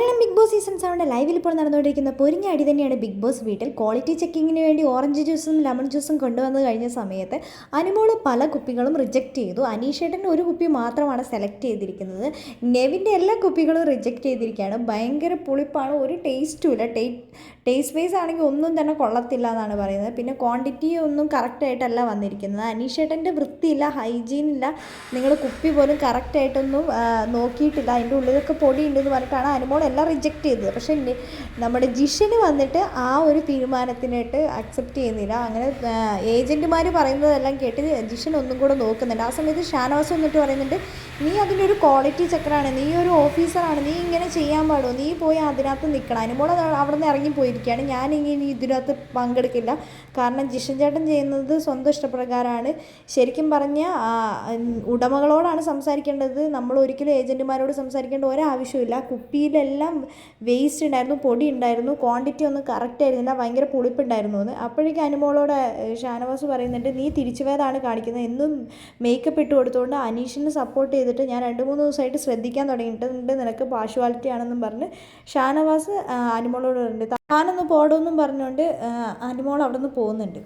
Malayalam Bigg Boss season സെവന്റെ ലൈവിൽ ഇപ്പോൾ നടന്നുകൊണ്ടിരിക്കുന്ന പൊരിഞ്ഞ അടി തന്നെയാണ് ബിഗ് ബോസ് വീട്ടിൽ. ക്വാളിറ്റി ചെക്കിങ്ങിന് വേണ്ടി ഓറഞ്ച് ജ്യൂസും ലെമൺ ജ്യൂസും കൊണ്ടുവന്ന് കഴിഞ്ഞ സമയത്ത് അനുമോൾ പല കുപ്പികളും റിജക്റ്റ് ചെയ്തു. അനീഷേട്ടന്റെ ഒരു കുപ്പി മാത്രമാണ് സെലക്ട് ചെയ്തിരിക്കുന്നത്. നെവിന്റെ എല്ലാ കുപ്പികളും റിജക്റ്റ് ചെയ്തിരിക്കുകയാണ്. ഭയങ്കര പുളിപ്പാണ്. ഒരു ടേസ്റ്റും ഇല്ല. ടേ ടേസ്റ്റ് വൈസ് ആണെങ്കിൽ ഒന്നും തന്നെ കൊള്ളത്തില്ല എന്നാണ് പറയുന്നത്. പിന്നെ ക്വാണ്ടിറ്റി ഒന്നും കറക്റ്റായിട്ടല്ല വന്നിരിക്കുന്നത്. അനീഷേട്ടന്റെ വൃത്തിയില്ല ഹൈജീൻ ഇല്ല. നിങ്ങൾ കുപ്പി പോലും കറക്റ്റായിട്ടൊന്നും നോക്കിയിട്ടില്ല. അതിന്റെ ഉള്ളിലൊക്കെ പൊടി ഉണ്ടെന്ന് പറഞ്ഞിട്ടാണ് അനുമോൾ എല്ലാം റിജക്റ്റ് ചെയ്തത്. പക്ഷേ നമ്മുടെ ജിഷന് വന്നിട്ട് ആ ഒരു തീരുമാനത്തിനായിട്ട് അക്സെപ്റ്റ് ചെയ്യുന്നില്ല. അങ്ങനെ ഏജന്റുമാർ പറയുന്നതെല്ലാം കേട്ട് ജിഷൻ ഒന്നും കൂടെ നോക്കുന്നുണ്ട്. ആ സമയത്ത് ഷാനവാസ് വന്നിട്ട് പറയുന്നുണ്ട് നീ അതിന്റെ ഒരു ക്വാളിറ്റി ചെക്കറാണ് നീ ഒരു ഓഫീസറാണ് നീ ഇങ്ങനെ ചെയ്യാൻ പാടുമോ നീ പോയി അതിനകത്ത് നിൽക്കണം. അനുമോൾ അവിടെ നിന്ന് ഇറങ്ങിപ്പോയിരിക്കുകയാണ് ഞാൻ ഇനി ഇതിനകത്ത് പങ്കെടുക്കില്ല. കാരണം ജിഷൻ ചേട്ടൻ ചെയ്യുന്നത് സ്വന്തം ഇഷ്ടപ്രകാരമാണ്. ശരിക്കും പറഞ്ഞാൽ ഉടമകളോടാണ് സംസാരിക്കേണ്ടത്. നമ്മൾ ഒരിക്കലും ഏജന്റുമാരോട് സംസാരിക്കേണ്ട ഒരാവശ്യമില്ല കുപ്പിയിലെല്ലാം വേസ്റ്റ് ഉണ്ടായിരുന്നു പൊടി ഉണ്ടായിരുന്നു ക്വാണ്ടിറ്റി ഒന്നും കറക്റ്റ് ആയിരുന്നില്ല ഭയങ്കര പുളിപ്പുണ്ടായിരുന്നു എന്ന് അപ്പോഴേക്കും അനുമോളോട് ഷാനവാസ് പറയുന്നുണ്ട് നീ തിരിച്ചുവേതാണ് കാണിക്കുന്നത്. എന്നും മേക്കപ്പ് ഇട്ട് കൊടുത്തുകൊണ്ട് അനീഷിനെ സപ്പോർട്ട് ചെയ്തിട്ട് ഞാൻ രണ്ട് മൂന്ന് ദിവസമായിട്ട് ശ്രദ്ധിക്കാൻ തുടങ്ങിയിട്ടുണ്ട്. നിനക്ക് പാഷ്വാലിറ്റി ആണെന്നും പറഞ്ഞ് ഷാനവാസ് അനുമോളോട് പറയുന്നുണ്ട് താനൊന്ന് പോടുമെന്നും പറഞ്ഞുകൊണ്ട് അനുമോൾ അവിടെ നിന്ന് പോകുന്നുണ്ട്.